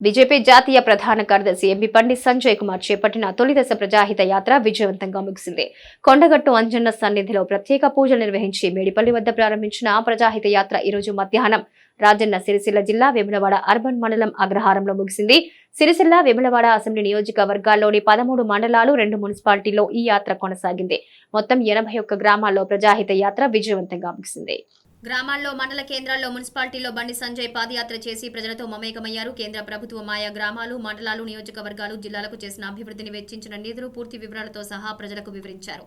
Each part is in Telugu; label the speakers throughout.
Speaker 1: బీజేపీ జాతీయ ప్రధాన కార్యదర్శి ఎంపీ పండిత్ సంజయ్ కుమార్ చేపట్టిన తొలిదశ ప్రజాహిత యాత్ర విజయవంతంగా ముగిసింది. కొండగట్టు అంజన్న సన్నిధిలో ప్రత్యేక పూజలు నిర్వహించి మేడిపల్లి వద్ద ప్రారంభించిన ప్రజాహిత యాత్ర ఈరోజు మధ్యాహ్నం. రాజన్న సిరిసిల్ల జిల్లా వేములవాడ అర్బన్ మండలం అగ్రహారంలో ముగిసింది. సిరిసిల్ల వేములవాడ అసెంబ్లీ నియోజకవర్గాల్లోని పదమూడు మండలాలు రెండు మున్సిపాలిటీల్లో ఈ యాత్ర కొనసాగింది. మొత్తం ఎనభై ఒక్క గ్రామాల్లో ప్రజాహిత యాత్ర విజయవంతంగా ముగిసింది. గ్రామాల్లో మండల కేంద్రాల్లో మున్సిపాలిటీలో బండి సంజయ్ పాదయాత్ర చేసి ప్రజలతో మమేకమయ్యారు. కేంద్ర ప్రభుత్వం ఆయా గ్రామాలు మండలాలు నియోజకవర్గాలు జిల్లాలకు చేసిన అభివృద్ధిని వెచ్చించిన నిధులు పూర్తి వివరాలతో సహా ప్రజలకు వివరించారు.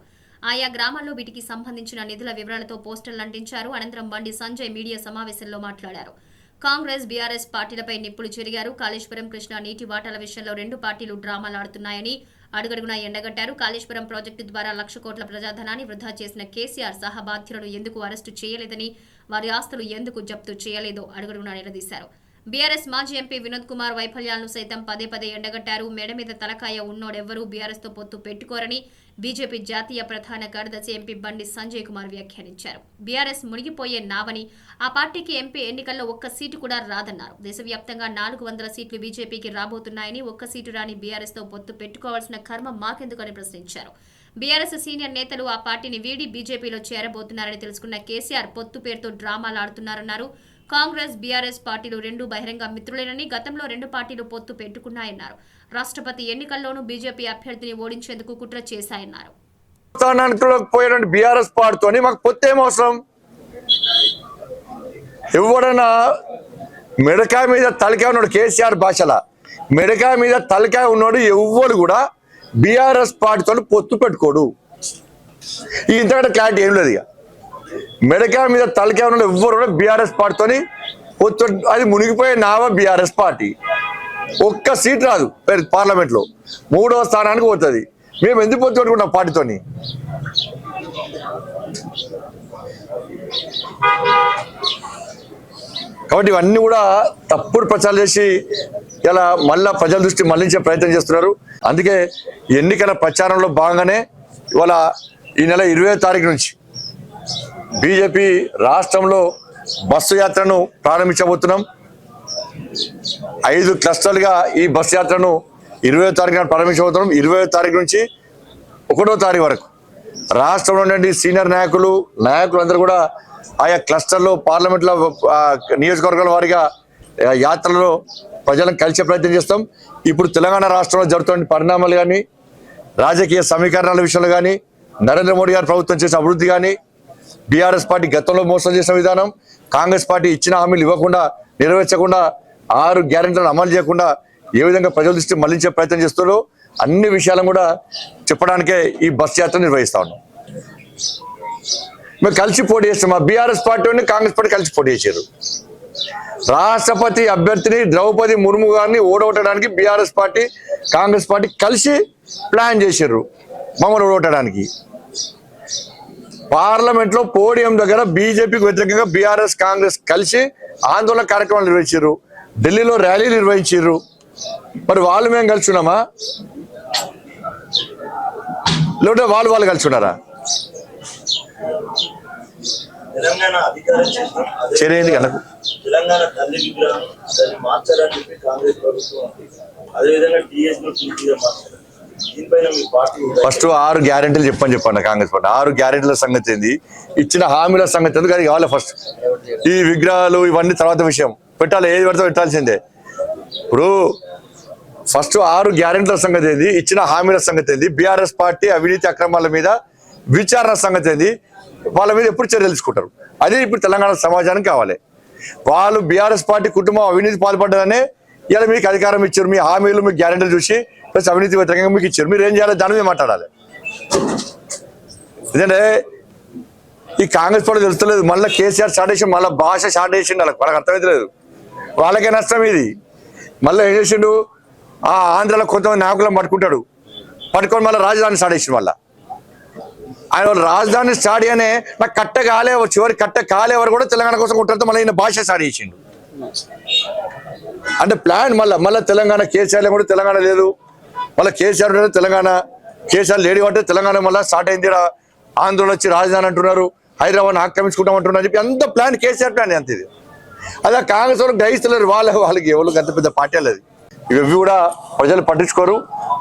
Speaker 1: ఆయా గ్రామాల్లో వీటికి సంబంధించిన నిధుల వివరాలతో పోస్టర్లు అంటించారు. అనంతరం బండి సంజయ్ మీడియా సమావేశంలో మాట్లాడారు. కాంగ్రెస్ బీఆర్ఎస్ పార్టీలపై నిప్పులు చెరిగారు. కాళేశ్వరం కృష్ణా నీటి వాటాల విషయంలో రెండు పార్టీలు డ్రామాలాడుతున్నాయని అడుగడుగునా ఎండగట్టారు. కాళేశ్వరం ప్రాజెక్టు ద్వారా లక్ష కోట్ల ప్రజాధనాన్ని వృధా చేసిన కేసీఆర్ సహా బాధ్యులను ఎందుకు అరెస్టు చేయలేదని వారి ఆస్తులు ఎందుకు జప్తు చేయలేదో అడుగడుగునా నిలదీశారు. బీఆర్ఎస్ మాజీ ఎంపీ వినోద్ కుమార్ వైఫల్యాలను సైతం పదే పదే ఎండగట్టారు. మెడ మీద తలకాయ ఉన్నోడెవ్వరూ బీఆర్ఎస్తో పొత్తు పెట్టుకోరని బీజేపీ జాతీయ ప్రధాన కార్యదర్శి ఎంపీ బండి సంజయ్ కుమార్ వ్యాఖ్యానించారు. బీఆర్ఎస్ మునిగిపోయే నావని ఆ పార్టీకి ఎంపీ ఎన్నికల్లో ఒక్క సీటు కూడా రాదన్నారు. దేశవ్యాప్తంగా నాలుగు వందల సీట్లు బీజేపీకి రాబోతున్నాయని ఒక్క సీటు రాని బీఆర్ఎస్తో పొత్తు పెట్టుకోవాల్సిన కర్మ మాకెందుకని ప్రశ్నించారు. బీఆర్ఎస్ సీనియర్ నేతలు ఆ పార్టీని వీడి బీజేపీలో చేరబోతున్నారని తెలుసుకున్న కేసీఆర్ పొత్తు పేరుతో డ్రామాలాడుతున్నారన్నారు కాంగ్రెస్ బీఆర్ఎస్ పార్టీలు రెండు బహిరంగ మిత్రులేనని గతంలో రెండు పార్టీలు పొత్తు పెట్టుకున్నాయన్నారు. రాష్ట్రపతి ఎన్నికల్లోనూ బీజేపీ అభ్యర్థిని ఓడించేందుకు కుట్ర చేశాయన్నారు.
Speaker 2: స్థానానికి పోయిన బీఆర్ఎస్ పార్టీతోని మాకు పొత్తు అవసరం? ఎవడన్నా మిడకాయ మీద తలకాయ ఉన్నాడు కేసీఆర్ భాషల. మెడకాయ మీద తలకాయ ఉన్నాడు ఎవ్వడు కూడా బీఆర్ఎస్ పార్టీతో పొత్తు పెట్టుకోడు. ఇంతకంటే క్లారిటీ ఏం లేదు ఇక. మెడకాయ మీద తలకాయ ఉన్నాడు ఎవ్వరు కూడా బీఆర్ఎస్ పార్టీతోని అది మునిగిపోయే నావా బీఆర్ఎస్ పార్టీ ఒక్క సీట్ రాదు పార్లమెంట్లో. మూడవ స్థానానికి పోతుంది. మేము ఎందుకు పొత్తు పార్టీతో పార్టీతోని కాబట్టి ఇవన్నీ కూడా తప్పుడు ప్రచారం చేసి ఇలా మళ్ళా ప్రజల దృష్టి మళ్ళించే ప్రయత్నం చేస్తున్నారు. అందుకే ఎన్నికల ప్రచారంలో భాగంగానే ఇవాళ ఈ నెల ఇరవై తారీఖు నుంచి బీజేపీ రాష్ట్రంలో బస్సు యాత్రను ప్రారంభించబోతున్నాం. ఐదు క్లస్టర్లుగా ఈ బస్సు యాత్రను ఇరవై తారీఖున ప్రారంభించబోతున్నాం. ఇరవై తారీఖు నుంచి ఒకటో తారీఖు వరకు రాష్ట్రంలో ఉండే సీనియర్ నాయకులు నాయకులందరూ కూడా ఆయా క్లస్టర్లో పార్లమెంట్లో నియోజకవర్గాల వారిగా యాత్రలో ప్రజలను కలిసే ప్రయత్నం చేస్తాం. ఇప్పుడు తెలంగాణ రాష్ట్రంలో జరుగుతున్న పరిణామాలు కానీ రాజకీయ సమీకరణాల విషయంలో కానీ నరేంద్ర మోడీ గారు ప్రభుత్వం చేసే అభివృద్ధి కానీ బీఆర్ఎస్ పార్టీ గతంలో మోసం చేసిన విధానం కాంగ్రెస్ పార్టీ ఇచ్చిన హామీలు ఇవ్వకుండా నెరవేర్చకుండా ఆరు గ్యారెంటీలను అమలు చేయకుండా ఏ విధంగా ప్రజల దృష్టి మళ్ళించే ప్రయత్నం చేస్తున్నారో అన్ని విషయాలను కూడా చెప్పడానికే ఈ బస్ యాత్ర నిర్వహిస్తా ఉన్నాం. మేము కలిసి పోటీ చేస్తాం. మా బీఆర్ఎస్ పార్టీ కాంగ్రెస్ పార్టీ కలిసి పోటీ చేశారు. రాష్ట్రపతి అభ్యర్థిని ద్రౌపది ముర్ము గారిని ఓడగొట్టడానికి బీఆర్ఎస్ పార్టీ కాంగ్రెస్ పార్టీ కలిసి ప్లాన్ చేశారు. మమ్మల్ని ఓడగొట్టడానికి. పార్లమెంట్లో పోడియం దగ్గర బీజేపీకి వ్యతిరేకంగా బీఆర్ఎస్ కాంగ్రెస్ కలిసి ఆందోళన కార్యక్రమాలు నిర్వహించారు. ఢిల్లీలో ర్యాలీ నిర్వహించారు. మరి వాళ్ళు మేము కలిసి ఉన్నామా? లేకపోతే వాళ్ళు వాళ్ళు కలిసి ఉన్నారా? చర్య కనుక
Speaker 3: తెలంగాణ తల్లి విగ్రహం దాన్ని మార్చాలని చెప్పి కాంగ్రెస్ ప్రభుత్వం. అదేవిధంగా టీఎస్ను టీసీగా మార్చారు.
Speaker 2: ఫస్ట్ ఆరు గ్యారెంటీలు చెప్పని చెప్పండి కాంగ్రెస్ పార్టీ. ఆరు గ్యారెంటీల సంగతి ఏంది? ఇచ్చిన హామీల సంగతి ఎందుకు అది కావాలి ఫస్ట్. ఈ విగ్రహాలు ఇవన్నీ తర్వాత విషయం. పెట్టాలి ఏది పెడితే పెట్టాల్సిందే. ఇప్పుడు ఫస్ట్ ఆరు గ్యారెంటీల సంగతి ఏంది? ఇచ్చిన హామీల సంగతి ఏంది? బీఆర్ఎస్ పార్టీ అవినీతి అక్రమాల మీద విచారణ సంగతి ఏంది? వాళ్ళ మీద ఎప్పుడు చర్యలు తీసుకుంటారు? అదే ఇప్పుడు తెలంగాణ సమాజానికి కావాలి. వాళ్ళు బీఆర్ఎస్ పార్టీ కుటుంబం అవినీతి పాల్పడ్డదనే ఇలా మీకు అధికారం ఇచ్చారు. మీ హామీలు మీ గ్యారెంటీలు చూసి ప్లస్ అవినీతి వ్యతిరేకంగా మీకు ఇచ్చారు. మీరు ఏం చేయాలి? దాని మీద మాట్లాడాలి. ఎందుకంటే ఈ కాంగ్రెస్ పార్టీ తెలుస్తలేదు. మళ్ళీ కేసీఆర్ స్టార్ట్ చేసి మళ్ళీ భాష స్టార్ట్ చేసిండు వాళ్ళకి. వాళ్ళకి అర్థమైతలేదు వాళ్ళకే నష్టం ఇది. మళ్ళీ ఏం చేసిండు? ఆ ఆంధ్రాలో కొంతమంది నాయకులను పట్టుకుంటాడు. పట్టుకొని మళ్ళీ రాజధాని స్టార్ట్ చేసిండు మళ్ళీ. ఆయన రాజధాని స్టార్ట్ అనే నాకు కట్ట కాలే చివరి కట్ట కాలే కూడా తెలంగాణ కోసం కొట్టడంతో మళ్ళీ ఈయన భాష స్టార్ట్ చేసిండు. అంటే ప్లాన్ మళ్ళీ మళ్ళీ తెలంగాణ కేసీఆర్ కూడా తెలంగాణ లేదు. మళ్ళీ కేసీఆర్ ఉన్నాడు తెలంగాణ. కేసీఆర్ లేడీ అంటే తెలంగాణ మళ్ళీ స్టార్ట్ అయింది ఆంధ్రలో ఆందోళన వచ్చి రాజధాని అంటున్నారు. హైదరాబాద్ ఆక్రమించుకుంటాం అంటున్నారు చెప్పి అంత ప్లాన్ కేసీఆర్ ప్లాన్ అంత ఇది. అలా కాంగ్రెస్ వాళ్ళకి గ్రహిస్తలేరు వాళ్ళ వాళ్ళకి ఎవరికి అంత పెద్ద పార్టీ లేదు. ఇవి కూడా ప్రజలు పట్టించుకోరు.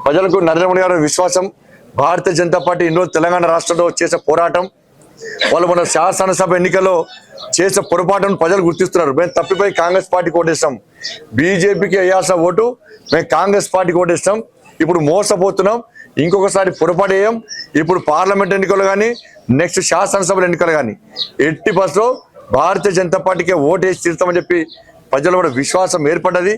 Speaker 2: ప్రజలకు నరేంద్ర మోడీ గారి విశ్వాసం భారతీయ జనతా పార్టీ ఎన్నో తెలంగాణ రాష్ట్రంలో చేసే పోరాటం వాళ్ళు మన శాసనసభ ఎన్నికల్లో చేసే పొరపాటును ప్రజలు గుర్తిస్తున్నారు. మేము తప్పిపోయి కాంగ్రెస్ పార్టీకి ఓటేస్తాం. బీజేపీకి వేయాల్సిన ఓటు. మేము కాంగ్రెస్ పార్టీకి ఓటేస్తాం. ఇప్పుడు మోసపోతున్నాం. ఇంకొకసారి పొరపడేయం ఇప్పుడు పార్లమెంట్ ఎన్నికలు కానీ నెక్స్ట్ శాసనసభలు ఎన్నికలు కానీ ఎట్టి బస్సులో భారతీయ జనతా పార్టీకే ఓటేసి తీరుతామని చెప్పి ప్రజలు కూడా విశ్వాసం ఏర్పడ్డది.